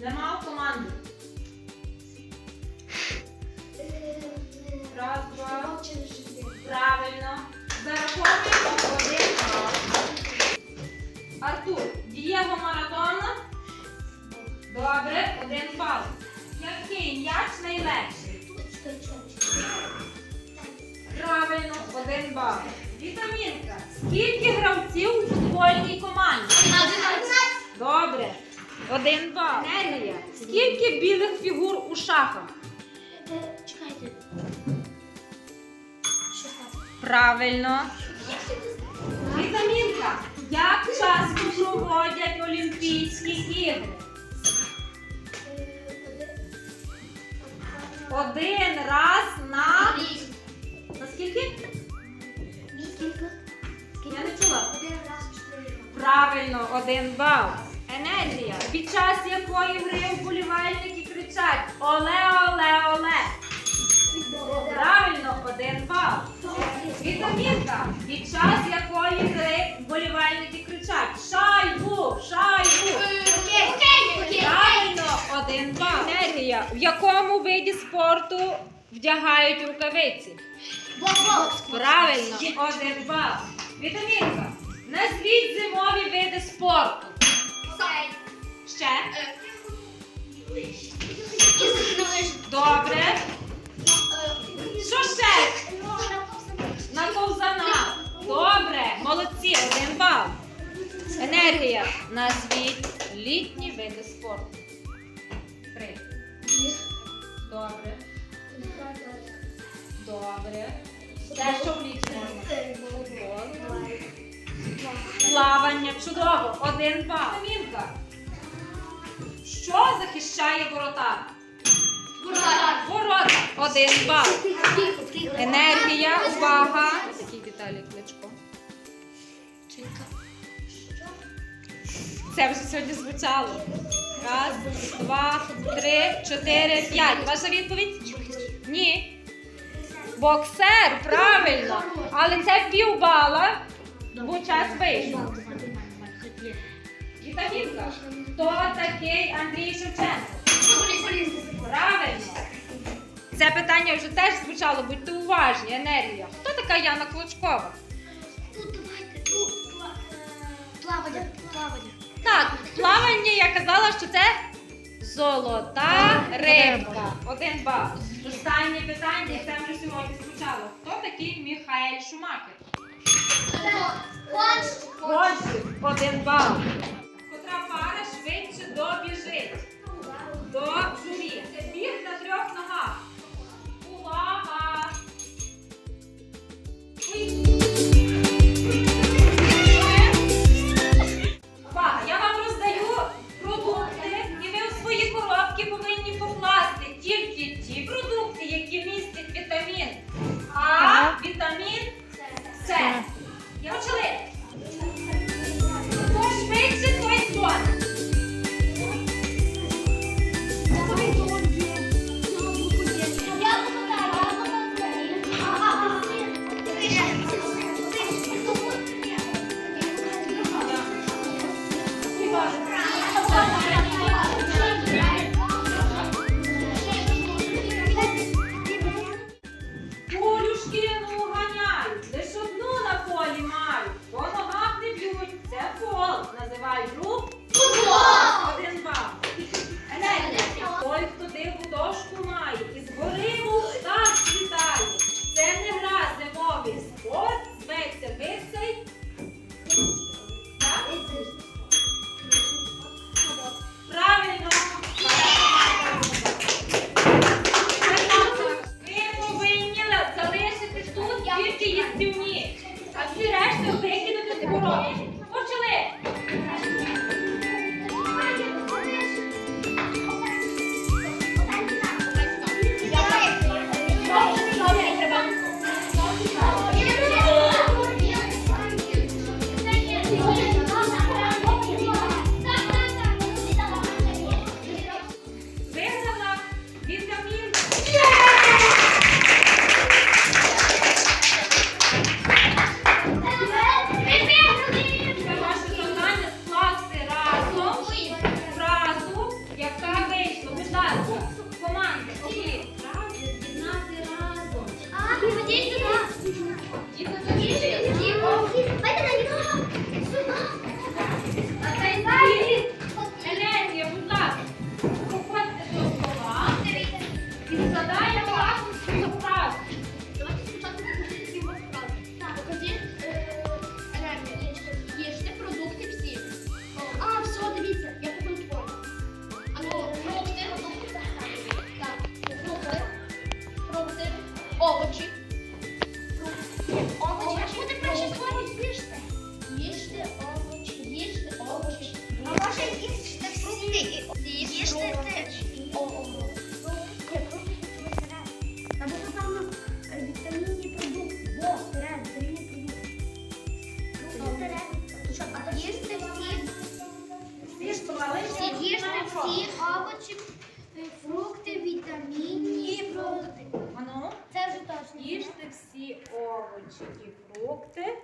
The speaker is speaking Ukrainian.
Замав команду. Раз, два. Правильно. Зараховуємо один бал. Артур, дієго маратонна. Добре, один бал. Який м'яч найлегший? Правильно, один бал. Вітамінка. Скільки гравців у футбольній команді? Добре. Один бал. Енергія. Скільки білих фігур у шахах? Чекайте. Правильно. Вітамінка. Як часто проводять Олімпійські ігри? Один раз на. На скільки? Я не чула. Правильно, один бал. Енергія. Під час якої гри вболівальники кричать Оле, оле, оле. Правильно, один бал. Вітамінка. Під час якої гри вболівальники кричать Шайбу! Шайбу! Правильно, один бал. Енергія. В якому виді спорту вдягають рукавиці? Правильно, один бал. Вітамінка. Назвіть зимові види спорту. Ще. Добре. Що ще? На ковзанах. Добре. Молодці, один бал. Енергія. Назвіть літні види спорту. Три. Добре. Добре. Те, що в влітку можна. Плавання. Чудово. Один бал. Вітамінка. Що захищає ворота? Ворота. Один бал. Енергія, увага. Такий Віталій Кличко. Це вже сьогодні звучало. Раз, два, три, чотири, п'ять. Ваша відповідь? Ні. Боксер, правильно. Але це півбала, бо час вийшов. Вітамінка. Хто такий Андрій Шевченко? Правильно. Це питання вже теж звучало, будьте уважні, енергія. Хто така Яна Клочкова? Плавання, плавання. Так, плавання я казала, що це золота рибка. Один бал. Останнє питання, це вже сьогодні звучало. Хто такий Міхаель Шумахер? Отже, один бал. gente do objeto. Do jurídico. Thank you. Чи ті фрукти.